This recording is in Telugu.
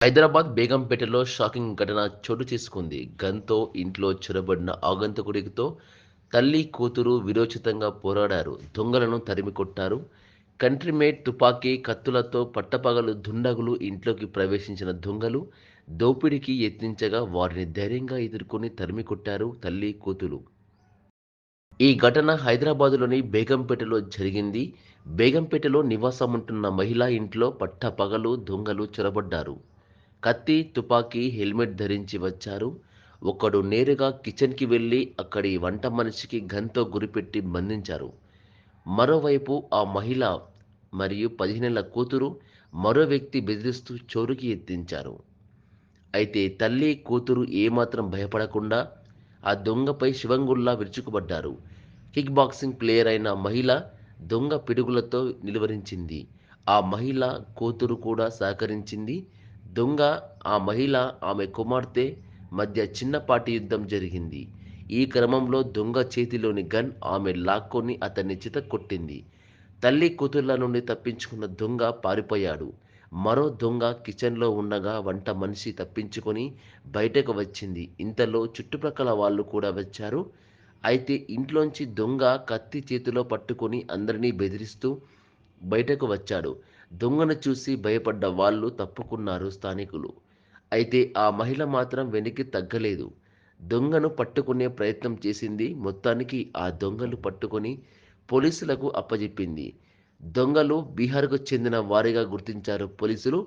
హైదరాబాద్ బేగంపేటలో షాకింగ్ ఘటన చోటు చేసుకుంది. గన్తో ఇంట్లో చొరబడిన ఆగంతకుడితో తల్లి కూతురు విరోచితంగా పోరాడారు. దొంగలను తరిమి కొట్టారు కంట్రీమేట్ తుపాకీ కత్తులతో పట్టపగలు దుండగులు ఇంట్లోకి ప్రవేశించిన దొంగలు దోపిడీకి యత్నించగా వారిని ధైర్యంగా ఎదుర్కొని తరిమి కొట్టారు తల్లి కూతురు. ఈ ఘటన హైదరాబాదులోని బేగంపేటలో జరిగింది. బేగంపేటలో నివాసం ఉంటున్న మహిళా ఇంట్లో పట్టపగలు దొంగలు చొరబడ్డారు. కత్తి తుపాకీ హెల్మెట్ ధరించి వచ్చారు. ఒకడు నేరుగా కిచెన్కి వెళ్ళి అక్కడి వంట మనిషికి గన్తో గురిపెట్టి బంధించారు. మరోవైపు ఆ మహిళ మరియు పదిహేనేళ్ళ కూతురు మరో వ్యక్తి బెదిరిస్తూ చోరుకి ఎత్తించారు. అయితే తల్లి కూతురు ఏమాత్రం భయపడకుండా ఆ దొంగపై శివంగుల్లా విరుచుకుపడ్డారు. కిక్ బాక్సింగ్ ప్లేయర్ అయిన మహిళ దొంగ పిడుగులతో నిలువరించింది. ఆ మహిళ కూతురు కూడా సహకరించింది. దొంగ ఆ మహిళ ఆమె కుమార్తె మధ్య చిన్నపాటి యుద్ధం జరిగింది. ఈ క్రమంలో దొంగ చేతిలోని గన్ ఆమె లాక్కొని అతన్ని చితక్కొట్టింది. తల్లి కూతుర్ల నుండి తప్పించుకున్న దొంగ పారిపోయాడు. మరో దొంగ కిచెన్లో ఉండగా వంట మనిషి తప్పించుకొని బయటకు వచ్చింది. ఇంతలో చుట్టుప్రక్కల వాళ్ళు కూడా వచ్చారు. అయితే ఇంట్లోంచి దొంగ కత్తి చేతిలో పట్టుకొని అందరినీ బెదిరిస్తూ బయటకు వచ్చాడు. దొంగను చూసి భయపడ్డ వాళ్ళు తప్పుకున్నారు స్థానికులు. అయితే ఆ మహిళ మాత్రం వెనక్కి తగ్గలేదు. దొంగను పట్టుకునే ప్రయత్నం చేసింది మొత్తానికి ఆ దొంగలు పట్టుకొని పోలీసులకు అప్పజెప్పింది. దొంగలు బీహార్కు చెందిన వారిగా గుర్తించారు పోలీసులు.